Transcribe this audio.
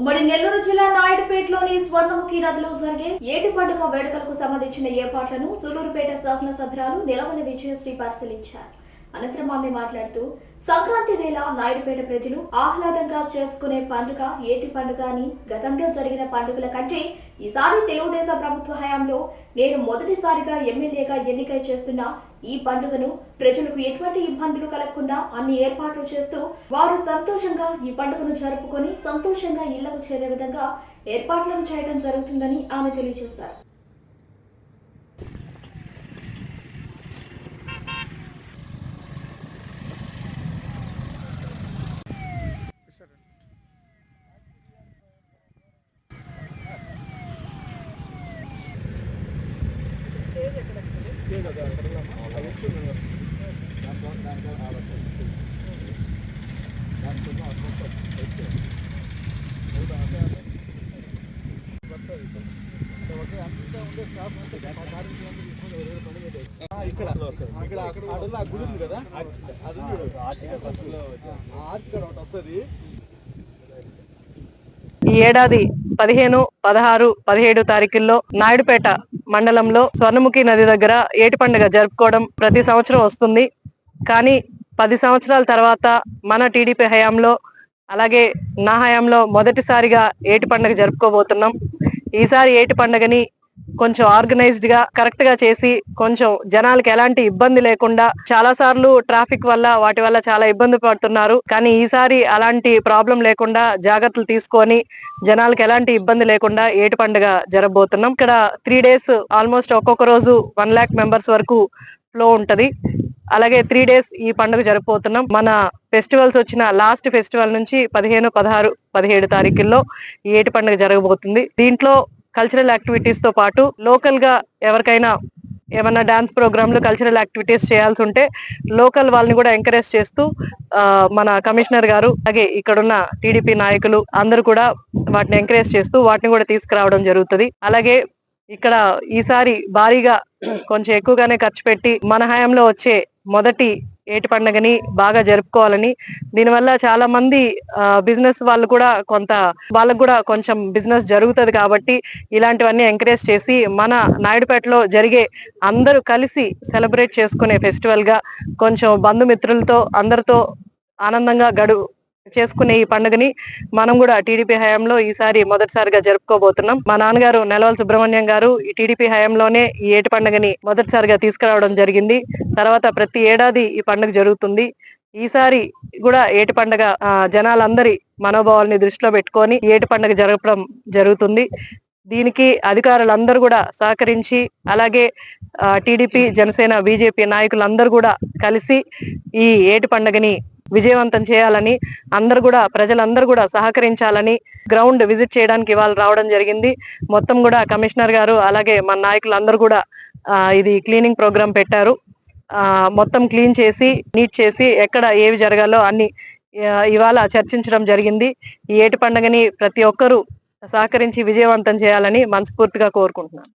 ఉమ్మడి నెల్లూరు జిల్లా నాయుడుపేటలోని స్వర్ణముఖి నదిలో జరిగే ఏటి పండుగ వేడుకలకు సంబంధించిన ఏర్పాట్లను సూలూరుపేట శాసనసభ్యురాలు నిలవని విజయశ్రీ పరిశీలించారు. అనంతరం ఆమె మాట్లాడుతూ సంక్రాంతి వేళ నాయుడుపేట ప్రజలు ఆహ్లాదంగా చేసుకునే పండుగ ఏటి పండుగ అని గతంలో జరిగిన పండుగల కంటే ఈసారి తెలుగుదేశం ప్రభుత్వ హయాంలో నేను మొదటిసారిగా ఎమ్మెల్యేగా ఎన్నిక చేస్తున్న ఈ పండుగను ప్రజలకు ఎటువంటి ఇబ్బందులు కలగకుండా అన్ని ఏర్పాట్లు చేస్తూ వారు సంతోషంగా ఈ పండుగను జరుపుకొని సంతోషంగా ఇళ్ళకు చేరే విధంగా ఏర్పాట్లను చేయడం జరుగుతుందని ఆమె తెలియజేశారు. ఇక్కడ ఇక్కడ అక్కడ గుడి ఉంది కదా అది ఆర్చ్ ఒకటి వస్తుంది ఈ ఏడాది పదిహేను పదహారు పదిహేడు తారీఖుల్లో నాయుడుపేట మండలంలో స్వర్ణముఖి నది దగ్గర ఏటి పండుగ జరుపుకోవడం ప్రతి సంవత్సరం వస్తుంది. కానీ పది సంవత్సరాల తర్వాత మన టీడీపీ హయాంలో అలాగే నా హయాంలో మొదటిసారిగా ఏటి పండుగ జరుపుకోబోతున్నాం. ఈసారి ఏటి పండుగని కొంచెం ఆర్గనైజ్డ్గా కరెక్ట్గా చేసి కొంచెం జనాలకి ఎలాంటి ఇబ్బంది లేకుండా చాలా సార్లు ట్రాఫిక్ వల్ల వాటి వల్ల చాలా ఇబ్బంది పడుతున్నారు. కానీ ఈసారి అలాంటి ప్రాబ్లం లేకుండా జాగ్రత్తలు తీసుకొని జనాలకి ఎలాంటి ఇబ్బంది లేకుండా ఏటి పండుగ జరగబోతున్నాం. ఇక్కడ త్రీ డేస్ ఆల్మోస్ట్ ఒక్కొక్క రోజు వన్ ల్యాక్ మెంబర్స్ వరకు ఫ్లో ఉంటది. అలాగే త్రీ డేస్ ఈ పండుగ జరగబోతున్నాం. మన ఫెస్టివల్స్ వచ్చిన లాస్ట్ ఫెస్టివల్ నుంచి పదిహేను పదహారు పదిహేడు తారీఖుల్లో ఈ ఏటి పండుగ జరగబోతుంది. దీంట్లో కల్చరల్ యాక్టివిటీస్తో పాటు లోకల్గా ఎవరికైనా ఏమన్నా డాన్స్ ప్రోగ్రాంలు కల్చరల్ యాక్టివిటీస్ చేయాల్సి ఉంటే లోకల్ వాళ్ళని కూడా ఎంకరేజ్ చేస్తూ ఆ, మన కమిషనర్ గారు అలాగే ఇక్కడున్న టీడీపీ నాయకులు అందరూ కూడా వాటిని ఎంకరేజ్ చేస్తూ వాటిని కూడా తీసుకురావడం జరుగుతుంది. అలాగే ఇక్కడ ఈసారి భారీగా కొంచెం ఎక్కువగానే ఖర్చు పెట్టి మన హయాంలో వచ్చే మొదటి ఏటి పండుగని బాగా జరుపుకోవాలని. దీనివల్ల చాలా మంది బిజినెస్ వాళ్ళు కూడా కొంత వాళ్ళకు కూడా కొంచెం బిజినెస్ జరుగుతుంది కాబట్టి ఇలాంటివన్నీ ఎంకరేజ్ చేసి మన నాయుడుపేటలో జరిగే అందరూ కలిసి సెలబ్రేట్ చేసుకునే ఫెస్టివల్గా కొంచెం బంధుమిత్రులతో అందరితో ఆనందంగా గడు చేసుకునే ఈ పండుగని మనం కూడా టీడీపీ హయాంలో ఈసారి మొదటిసారిగా జరుపుకోబోతున్నాం. మా నాన్నగారు నెలవల్ సుబ్రహ్మణ్యం గారు ఈ టీడీపీ హయాంలోనే ఈ ఏటి పండుగని మొదటిసారిగా తీసుకురావడం జరిగింది. తర్వాత ప్రతి ఏడాది ఈ పండుగ జరుగుతుంది. ఈసారి కూడా ఏటి పండుగ జనాలందరి మనోభావాల్ని దృష్టిలో పెట్టుకొని ఏటి పండుగ జరపడం జరుగుతుంది. దీనికి అధికారులందరూ కూడా సహకరించి అలాగే టీడీపీ జనసేన బీజేపీ నాయకులందరూ కూడా కలిసి ఈ ఏటి పండుగని విజయవంతం చేయాలని అందరు కూడా ప్రజలందరూ కూడా సహకరించాలని గ్రౌండ్ విజిట్ చేయడానికి ఇవాళ రావడం జరిగింది. మొత్తం కూడా కమిషనర్ గారు అలాగే మన నాయకులందరూ కూడా ఇది క్లీనింగ్ ప్రోగ్రామ్ పెట్టారు. మొత్తం క్లీన్ చేసి నీట్ చేసి ఎక్కడ ఏవి జరగాలో అన్ని ఇవాళ చర్చించడం జరిగింది. ఈ ఏటి పండుగని ప్రతి ఒక్కరూ సహకరించి విజయవంతం చేయాలని మనస్ఫూర్తిగా కోరుకుంటున్నాను.